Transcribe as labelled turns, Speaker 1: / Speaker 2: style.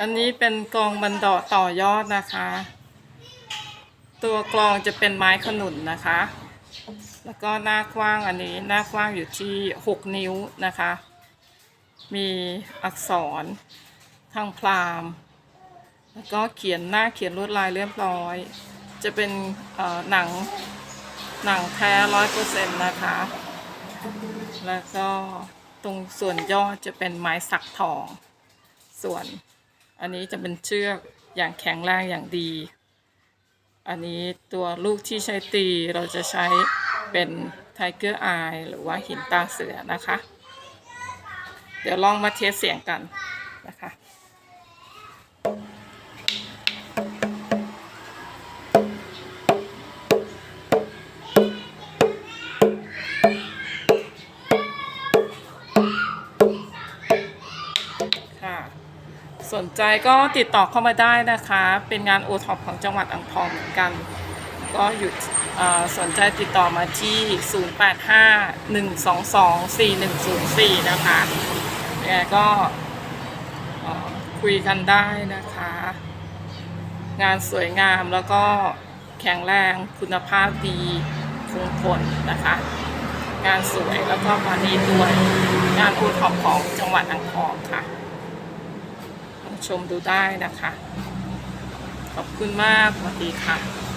Speaker 1: อันนี้เป็นกลองบันดาต่อยอดนะคะ ตัวกลองจะเป็นไม้ขนุนนะคะ แล้วก็หน้ากว้างอันนี้หน้ากว้างอยู่ที่ 6 นิ้วนะคะ มีอักษรทางพรามแล้วก็เขียนหน้าเขียนลวดลายเรียบร้อย จะเป็นเอ่อหนังหนังแท้ร้อยเปอร์เซ็นต์นะคะ แล้วก็ตรงส่วนยอดจะเป็นไม้สักทอง ส่วน อันนี้จะเป็นเชือกอย่างแข็งแรงอย่างดี อันนี้ตัวลูกที่ใช้ตีเราจะใช้เป็นไทเกอร์อายหรือว่าหินตาเสือนะคะ เดี๋ยวลองมาเทสเสียงกันนะคะค่ะ สนใจก็ติดต่อเข้ามาได้นะคะ เป็นงานโอท็อปของจังหวัดอ่างทองเหมือนกัน ก็อยู่สนใจติดต่อมาที่ 0851224104 นะคะยังไงก็คุยกันได้นะคะ งานสวยงามแล้วก็แข็งแรงคุณภาพดีคงทนนะคะ งานสวยแล้วก็มานีด้วย งานโอท็อปของจังหวัดอ่างทองค่ะ ชมดูได้นะคะ ขอบคุณมากสวัสดีค่ะ